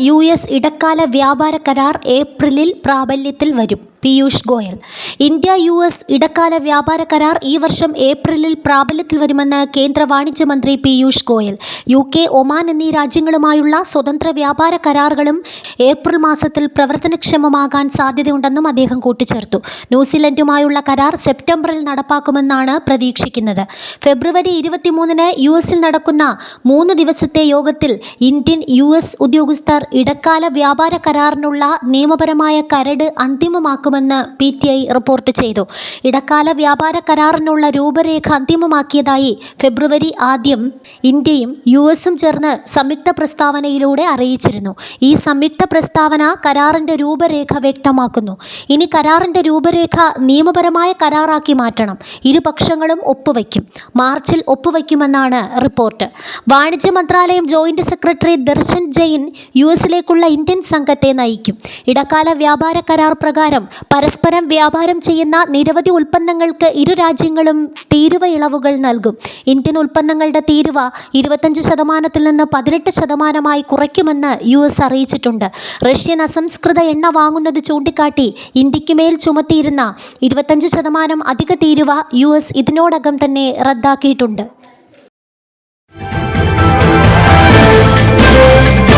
U S ഇടക്കാല വ്യാപാര കരാർ ഏപ്രിലിൽ പ്രാബല്യത്തിൽ വരും. Piyush Goyal. India U S ഇടക്കാല വ്യാപാര കരാർ ഈ വർഷം ഏപ്രിലിൽ പ്രാബല്യത്തിൽ വരുമെന്ന് കേന്ദ്ര വാണിജ്യ മന്ത്രി Piyush Goyal. U K Oman എന്നീ രാജ്യങ്ങളുമായുള്ള സ്വതന്ത്ര വ്യാപാര കരാറുകളും ഏപ്രിൽ മാസത്തിൽ പ്രവർത്തനക്ഷമമാകാൻ സാധ്യതയുണ്ടെന്നും അദ്ദേഹം കൂട്ടിച്ചേർത്തു. ന്യൂസിലൻഡുമായുള്ള കരാർ സെപ്റ്റംബറിൽ നടപ്പാക്കുമെന്നാണ് പ്രതീക്ഷിക്കുന്നത്. ഫെബ്രുവരി ഇരുപത്തിമൂന്നിന് യു എസിൽ നടക്കുന്ന മൂന്ന് ദിവസത്തെ യോഗത്തിൽ ഇന്ത്യൻ യു എസ് ഉദ്യോഗസ്ഥർ ഇടക്കാല വ്യാപാര കരാറിനുള്ള നിയമപരമായ കരട് അന്തിമമാക്കുമെന്ന് പി ടി ഐ റിപ്പോർട്ട് ചെയ്തു. ഇടക്കാല വ്യാപാര കരാറിനുള്ള രൂപരേഖ അന്തിമമാക്കിയതായി ഫെബ്രുവരി ആദ്യം ഇന്ത്യയും യു എസും ചേർന്ന് സംയുക്ത പ്രസ്താവനയിലൂടെ അറിയിച്ചിരുന്നു. ഈ സംയുക്ത പ്രസ്താവന കരാറിന്റെ രൂപരേഖ വ്യക്തമാക്കുന്നു. ഇനി കരാറിന്റെ രൂപരേഖ നിയമപരമായ കരാറാക്കി മാറ്റണം. ഇരുപക്ഷങ്ങളും ഒപ്പുവയ്ക്കും. മാർച്ചിൽ ഒപ്പുവയ്ക്കുമെന്നാണ് റിപ്പോർട്ട്. വാണിജ്യ മന്ത്രാലയം joint secretary Darshan Jain U എസിലേക്കുള്ള Indian സംഘത്തെ നയിക്കും. ഇടക്കാല വ്യാപാര കരാർ പ്രകാരം പരസ്പരം വ്യാപാരം ചെയ്യുന്ന നിരവധി ഉൽപ്പന്നങ്ങൾക്ക് ഇരു രാജ്യങ്ങളും തീരുവ ഇളവുകൾ നൽകും. ഇന്ത്യൻ ഉൽപ്പന്നങ്ങളുടെ തീരുവ ഇരുപത്തഞ്ച് ശതമാനത്തിൽ നിന്ന് പതിനെട്ട് ശതമാനമായി കുറയ്ക്കുമെന്ന് യു എസ് അറിയിച്ചിട്ടുണ്ട്. റഷ്യൻ അസംസ്കൃത എണ്ണ വാങ്ങുന്നത് ചൂണ്ടിക്കാട്ടി ഇന്ത്യയ്ക്ക് മേൽ ചുമത്തിയിരുന്ന ഇരുപത്തഞ്ച് ശതമാനം അധിക തീരുവ യു എസ് ഇതിനോടകം തന്നെ റദ്ദാക്കിയിട്ടുണ്ട്.